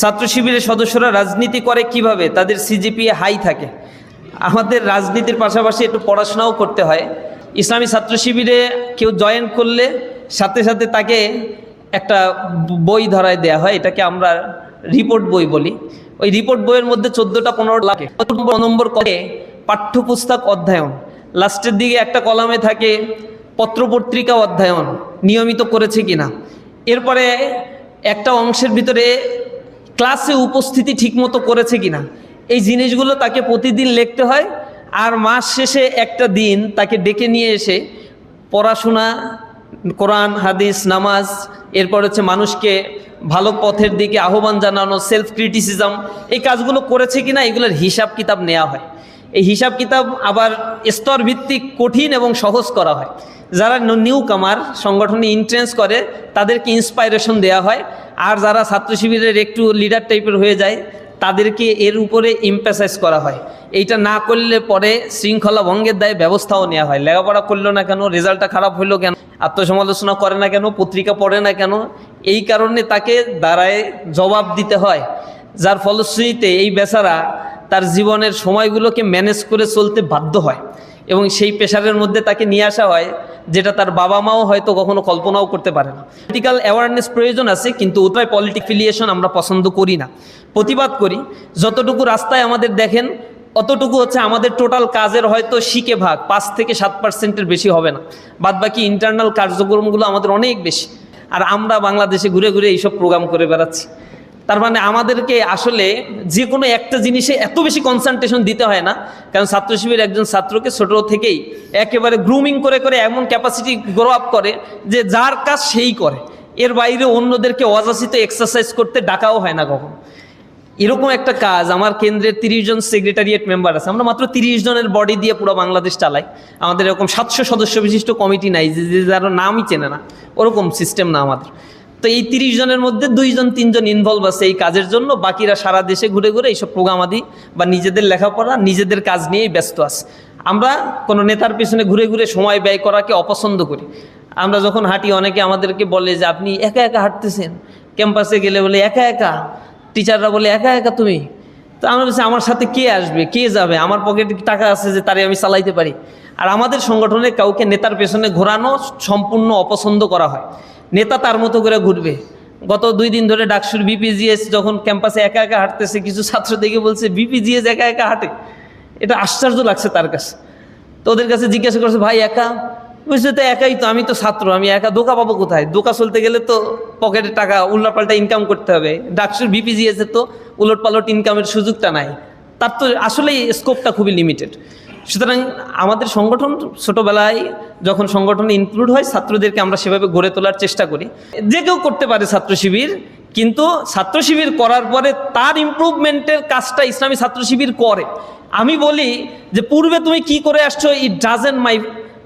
ছাত্র শিবিরের সদস্যরা রাজনীতি করে কীভাবে? তাদের সিজিপিএ হাই থাকে। আমাদের রাজনীতির পাশাপাশি একটু পড়াশোনাও করতে হয়। ইসলামী ছাত্র শিবিরে কেউ জয়েন করলে সাথে সাথে তাকে একটা বই ধরায় দেয়া হয়। এটাকে আমরা রিপোর্ট বই বলি। ওই রিপোর্ট বইয়ের মধ্যে চোদ্দোটা পনেরো লাগে। নম্বর করে পাঠ্যপুস্তক অধ্যয়ন। লাস্টের দিকে একটা কলামে থাকে, পত্রপত্রিকা অধ্যয়ন নিয়মিত করেছে কিনা? এরপরে একটা অংশের ভিতরে ক্লাসে উপস্থিতি ঠিকমতো করেছে কিনা? এই জিনিসগুলো তাকে প্রতিদিন লিখতে হয়, আর মাস শেষে একটা দিন তাকে ডেকে নিয়ে এসে পড়াশোনা, কোরআন, হাদিস, নামাজ, এরপর হচ্ছে মানুষকে ভালো পথের দিকে আহ্বান জানানো সেলফ ক্রিটিসিজম এই কাজগুলো করেছে কিনা, এগুলোর হিসাব কিতাব নেওয়া হয়। এই হিসাব কিতাব আবার স্তর ভিত্তিক কঠিন এবং সহজ করা হয়। যারা নিউ কামার সংগঠনে ইন্ট্রেন্স করে, তাদেরকে ইন্সপাইরেশন দেওয়া হয়। আর যারা ছাত্র শিবিরের একটু লিডার টাইপের হয়ে যায়, তাদেরকে এর উপরে ইম্পাসাইজ করা হয়। এইটা না করলে পরে শৃঙ্খলা ভঙ্গের দায়ে ব্যবস্থাও নেওয়া হয়। লেখাপড়া করল না কেন? রেজাল্টটা খারাপ হইল কেন? আত্মসমালোচনা করে না কেন? পত্রিকা পড়ে না কেন? এই কারণে তাকে দাঁড়ায় জবাব দিতে হয়। যার ফলশ্রুতিতে এই বেচারা তার জীবনের সময়গুলোকে ম্যানেজ করে চলতে বাধ্য হয়। এবং সেই পেশারের মধ্যে তাকে নিয়ে আসা হয়, যেটা তার বাবা মাও হয়তো কখনো কল্পনাও করতে পারে না। পলিটিক্যাল অ্যাওয়ারনেস প্রয়োজন আছে, কিন্তু ওটাই পলিটিক ফিলিয়েশন আমরা পছন্দ করি না। প্রতিবাদ করি, যতটুকু রাস্তায় আমাদের দেখেন, অতটুকু হচ্ছে আমাদের টোটাল কাজের হয়তো শিখে ভাগ, পাঁচ থেকে সাত পার্সেন্টের বেশি হবে না। বাদ বাকি ইন্টারনাল কার্যক্রমগুলো আমাদের অনেক বেশি। আর আমরা বাংলাদেশে ঘুরে ঘুরে এইসব প্রোগ্রাম করে বেড়াচ্ছি। তার মানে আমাদেরকে আসলে যে কোনো একটা জিনিসে এত বেশি কনসেন্ট্রেশন দিতে হয় না। কারণ ছাত্র শিবির একজন ছাত্রকে ছোট থেকেই একেবারে গ্রুমিং করে করে এমন ক্যাপাসিটি গ্রো আপ করে যে যার কাজ সেই করে। এর বাইরে অন্যদেরকে অযাচিত এক্সারসাইজ করতে ডাকাও হয় না কখনো। এরকম একটা কাজ আমার কেন্দ্রের তিরিশ জন সেক্রেটারিয়েট মেম্বার আছে। আমরা মাত্র তিরিশ জনের বডি দিয়ে পুরো বাংলাদেশ চালাই। আমাদের এরকম সাতশো সদস্য বিশিষ্ট কমিটি নাই, যে যারা নামই চেনে না। ওরকম সিস্টেম না আমাদের। তো এই তিরিশ জনের মধ্যে দুইজন, তিনজন ইনভলভ আছে এই কাজের জন্য। বাকিরা সারা দেশে ঘুরে ঘুরে এইসব প্রোগ্রাম আদি বা নিজেদের লেখাপড়া, নিজেদের কাজ নিয়েই ব্যস্ত আছে। আমরা কোনো নেতার পিছনে ঘুরে ঘুরে সময় ব্যয় করাকে অপছন্দ করি। আমরা যখন হাঁটি, অনেকে আমাদেরকে বলে যে, আপনি একা একা হাঁটতেছেন? ক্যাম্পাসে গেলে বলে, একা একা? টিচাররা বলে, একা একা তুমি? তো আমরা বলছি, আমার সাথে কে আসবে? কে যাবে? আমার পকেটে টাকা আছে যে তারে আমি চালাইতে পারি? আর আমাদের সংগঠনে কাউকে নেতার পেছনে ঘোরানো সম্পূর্ণ অপছন্দ করা হয়। নেতা তার মতো করে ঘুরবে। গত দুই দিন ধরে ডাকসুর বিপিজিএস যখন ক্যাম্পাসে একা একা হাঁটতেছে, কিছু ছাত্র দেখে বলছে বিপিজিএস একা একা হাঁটে। এটা আশ্চর্য লাগছে তার কাছে। তো ওদের কাছে জিজ্ঞাসা করছে, ভাই, একা? বুঝতে তো একাই তো, আমি তো ছাত্র, আমি একা দোকা পাবো কোথায়? দোকা চলতে গেলে তো পকেটে টাকা উল্লাপাল্টা ইনকাম করতে হবে। ডাকসুর বিপিজিএস তো উলট পালট ইনকামের সুযোগটা নাই। তার তো আসলেই স্কোপটা খুবই লিমিটেড সুতরাং আমাদের সংগঠন ছোটবেলায় যখন সংগঠনে ইনক্লুড হয়, ছাত্রদেরকে আমরা সেভাবে গড়ে তোলার চেষ্টা করি। যে কেউ করতে পারে ছাত্র শিবির, কিন্তু ছাত্র শিবির করার পরে তার ইম্প্রুভমেন্টের কাজটা ইসলামী ছাত্র শিবির করে। আমি বলি যে, পূর্বে তুমি কি করে আসছো it doesn't my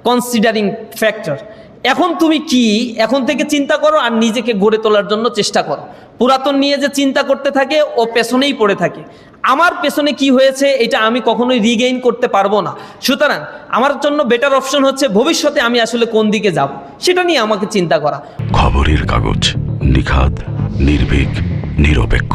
considering factor এখন তুমি কি? এখন থেকে চিন্তা করো আর নিজেকে গড়ে তোলার জন্য চেষ্টা করো। পুরাতন নিয়ে যে চিন্তা করতে থাকে, ও পেছনেই পড়ে থাকে। আমার পেছনে কি হয়েছে, এটা আমি কখনোই রিগেইন করতে পারব না। সুতরাং আমার জন্য বেটার অপশন হচ্ছে, ভবিষ্যতে আমি আসলে কোন দিকে যাব? সেটা নিয়ে আমাকে চিন্তা করা। খবরের কাগজ নিখাত নির্ভীক, নিরপেক্ষ।